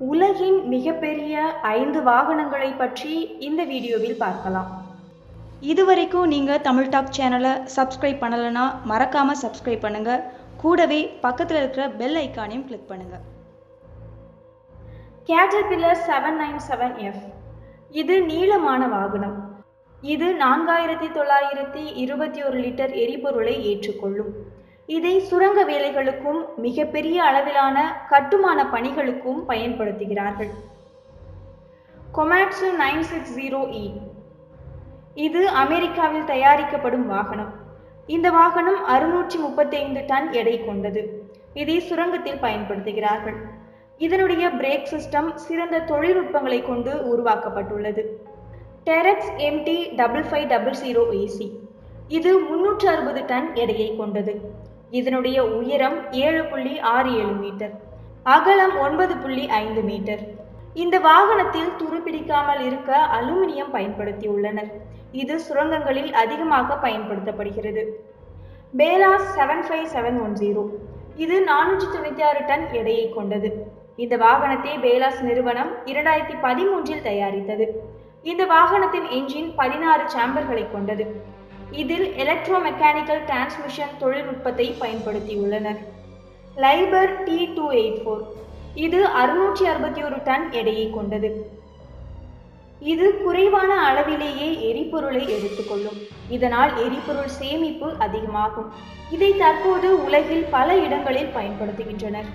உலகின் மிகப்பெரிய ஐந்து வாகனங்களை பற்றி இந்த வீடியோவில் பார்க்கலாம். இதுவரைக்கும் நீங்கள் தமிழ் டாக் சேனலை சப்ஸ்கிரைப் பண்ணலைன்னா மறக்காமல் சப்ஸ்கிரைப் பண்ணுங்கள் கூடவே பக்கத்தில் இருக்கிற பெல் ஐக்கானையும் கிளிக் பண்ணுங்கள் Caterpillar seven nine seven F இது நீளமான வாகனம். இது நான்காயிரத்தி தொள்ளாயிரத்தி இருபத்தி ஒரு லிட்டர் எரிபொருளை ஏற்றுக்கொள்ளும். இதை சுரங்க வேலைகளுக்கும் மிகப்பெரிய அளவிலான கட்டுமான பணிகளுக்கும் பயன்படுத்துகிறார்கள். Komatsu nine six zero E. இது அமெரிக்காவில் தயாரிக்கப்படும் வாகனம். இந்த வாகனம் அறுநூற்றி முப்பத்தைந்து டன் எடை கொண்டது. இதை சுரங்கத்தில் பயன்படுத்துகிறார்கள். இதனுடைய பிரேக் சிஸ்டம் சிறந்த தொழில்நுட்பங்களை கொண்டு உருவாக்கப்பட்டுள்ளது. Terex MT double five double zero AC இது முன்னூற்று அறுபது டன் எடையை கொண்டது. இதனுடைய உயரம் ஏழு புள்ளி ஆறு ஏழு மீட்டர். அகலம் ஒன்பது புள்ளி ஐந்து மீட்டர். இந்த வாகனத்தில் துருப்பிடிக்காமல் இருக்க அலுமினியம் பயன்படுத்தியுள்ளனர். இது சுரங்கங்களில் அதிகமாக பயன்படுத்தப்படுகிறது. Belaz seven five seven one zero. இது நானூற்றி தொண்ணூற்றி ஆறு டன் எடையை கொண்டது. இந்த வாகனத்தை பேலாஸ் நிறுவனம் இரண்டாயிரத்தி பதிமூன்றில் தயாரித்தது. இந்த வாகனத்தின் என்ஜின் பதினாறு சாம்பர்களை கொண்டது. இதில் எலக்ட்ரோ மெக்கானிக்கல் டிரான்ஸ்மிஷன் தொழில்நுட்பத்தை பயன்படுத்தியுள்ளனர். லைபர் டி டூ எயிட் ஃபோர் இது அறுநூற்றி அறுபத்தி ஒரு டன் எடையை கொண்டது. இது குறைவான அளவிலேயே எரிபொருளை எடுத்துக்கொள்ளும். இதனால் எரிபொருள் சேமிப்பு அதிகமாகும். இதை தற்போது உலகில் பல இடங்களில் பயன்படுத்துகின்றனர்.